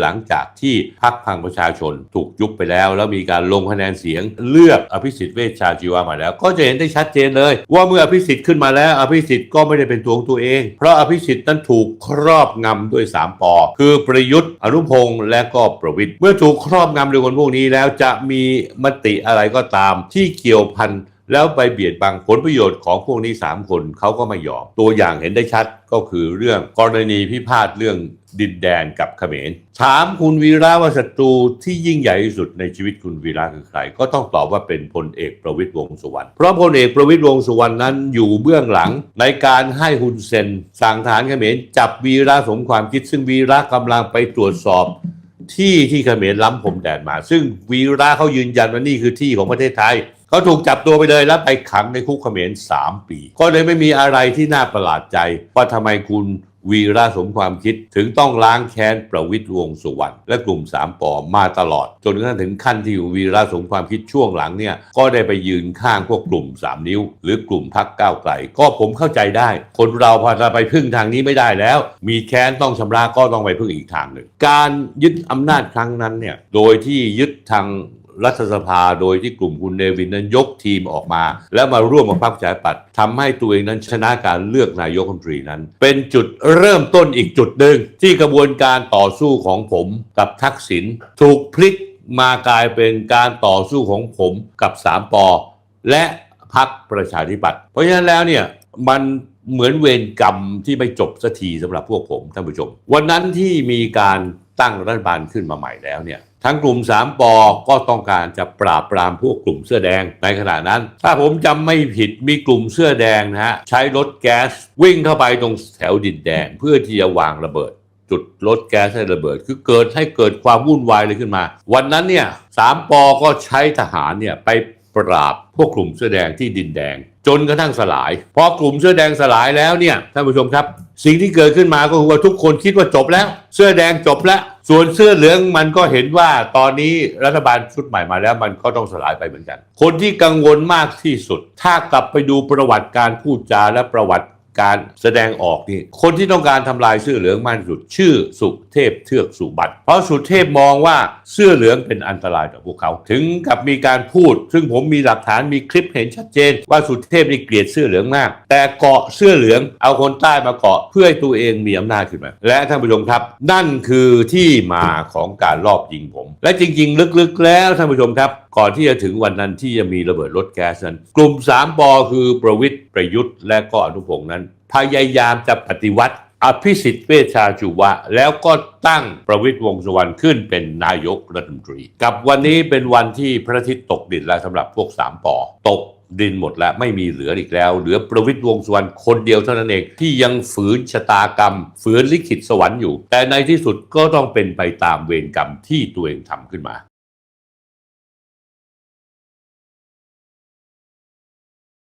หลังจากที่พรรคพังประชาชนถูกยุบไปแล้ว แล้วมีการลงคะแนนเสียงเลือกอภิสิทธิ์เวชชาชีวะมาแล้ว ก็จะเห็นได้ชัดเจนเลย ว่าเมื่ออภิสิทธิ์ขึ้นมาแล้ว อภิสิทธิ์ก็ไม่ได้เป็นตัวของตัวเอง เพราะอภิสิทธิ์นั้นถูกครอบงำด้วย 3ปอคือประยุทธ์อนุพงศ์และก็ประวิทย์เมื่อถูกครอบงำด้วยคนพวกนี้แล้วจะมีมติอะไรก็ตามที่เกี่ยวพัน แล้วไปเบียดบังผลประโยชน์ของพวกนี้ 3 คนเขาก็ไม่ยอม ตัวอย่างเห็นได้ชัดก็คือเรื่องกรณีพิพาทเรื่องดินแดนกับเขมร ถามคุณวีระว่าศัตรูที่ยิ่งใหญ่ที่สุดในชีวิตคุณวีระคือใคร ก็ต้องตอบว่าเป็นพลเอกประวิตยวงสุวรรณ เพราะพลเอกประวิตยวงสุวรรณนั้นอยู่เบื้องหลังในการให้ฮุนเซนสั่งทหารเขมรจับวีระสมความคิด ซึ่งวีระกำลังไปตรวจสอบที่ที่เขมรล้ำพรมแดนมา ซึ่งวีระเขายืนยันว่านี่คือที่ของประเทศไทย เขาถูกจับตัวไปเลยแล้วไปขังในคุกเขมร3ปี ก็เลยไม่มีอะไรที่น่าประหลาดใจ ว่าทำไมคุณวีระสมความคิดถึงต้องล้างแค้นประวิตยวงสุวรรณและกลุ่มสามปอมาตลอด จนกระทั่งถึงขั้นที่วีระสมความคิดช่วงหลังเนี่ยก็ได้ไปยืนข้างพวกกลุ่ม3นิ้ว หรือกลุ่มพักก้าวไกลก็ผมเข้าใจได้ คนเราพอจะไปพึ่งทางนี้ไม่ได้แล้ว มีแค้นต้องชำระก็ต้องไปพึ่งอีกทางหนึ่งการยึดอำนาจครั้งนั้นเนี่ยโดยที่ยึดทาง รัฐสภาโดยที่กลุ่มคุณเนวินนั้นยกทีมออกมา แล้วมาร่วมกับพรรคประชาธิปัตย์ทำให้ตัวเองนั้นชนะการเลือกนายกรัฐมนตรีนั้น เป็นจุดเริ่มต้นอีกจุดหนึ่งที่กระบวนการต่อสู้ของผมกับทักษิณถูกพลิกมากลายเป็นการต่อสู้ของผมกับสามปอและพรรคประชาธิปัตย์เพราะฉะนั้นแล้วเนี่ยมันเหมือนเวรกรรมที่ไม่จบสักทีสำหรับพวกผมท่านผู้ชม วันนั้นที่มีการ ตั้งรัฐบาลขึ้นมาใหม่แล้วเนี่ยทั้งกลุ่ม3ปอก็ต้องการจะปราบปรามพวกกลุ่มเสื้อแดงในขณะนั้น ถ้าผมจำไม่ผิดมีกลุ่มเสื้อแดงนะฮะใช้รถแก๊สวิ่งเข้าไปตรงแถวดินแดง เพื่อที่จะวางระเบิด จุดรถแก๊สให้ระเบิด คือเกิดให้เกิดความวุ่นวายเลยขึ้นมา วันนั้นเนี่ยสามปอก็ใช้ทหารเนี่ยไป ปราบพวกกลุ่มเสื้อแดงที่ดินแดง จนกระทั่งสลาย พอกลุ่มเสื้อแดงสลายแล้วเนี่ยท่านผู้ชมครับ สิ่งที่เกิดขึ้นมาก็คือว่าทุกคนคิดว่าจบแล้ว เสื้อแดงจบแล้ว ส่วนเสื้อเหลืองมันก็เห็นว่าตอนนี้รัฐบาลชุดใหม่มาแล้วมันก็ต้องสลายไปเหมือนกัน คนที่กังวลมากที่สุด ถ้ากลับไปดูประวัติการพูดจาและประวัติ การแสดงออกนี่คนที่ต้องการทำลายเสื้อเหลืองมากที่สุด ชื่อสุเทพเทือกสุบัติเพราะสุเทพมองว่าเสื้อเหลืองเป็นอันตรายต่อพวกเขา ถึงกับมีการพูด ซึ่งผมมีหลักฐานมีคลิปเห็นชัดเจน ว่าสุเทพนี่เกลียดเสื้อเหลืองมาก แต่เกาะเสื้อเหลืองเอาคนใต้มาเกาะเพื่อให้ตัวเองมีอำนาจขึ้นมา และท่านผู้ชมครับ นั่นคือที่มาของการลอบยิงผม และจริง ๆ ลึกๆ แล้วท่านผู้ชมครับ ก่อนที่จะถึงวันนั้นที่จะมีระเบิดรถแก๊สนั้น กลุ่ม3ปอคือประวิทย์ประยุทธ์ และก็อนุพงษ์นั้น พยายามจะปฏิวัติอภิสิทธิ์เวชชาชูวะ แล้วก็ตั้งประวิตยวงสุวรรณขึ้นเป็นนายกรัฐมนตรี กับวันนี้เป็นวันที่พระอาทิตย์ตกดินแล้วสำหรับพวกสามปอตกดินหมดแล้วไม่มีเหลืออีกแล้ว เหลือประวิตยวงสุวรรณคนเดียวเท่านั้นเองที่ยังฝืนชะตากรรม ฝืนลิขิตสวรรค์อยู่ แต่ในที่สุดก็ต้องเป็นไปตามเวรกรรมที่ตัวเองทำขึ้นมา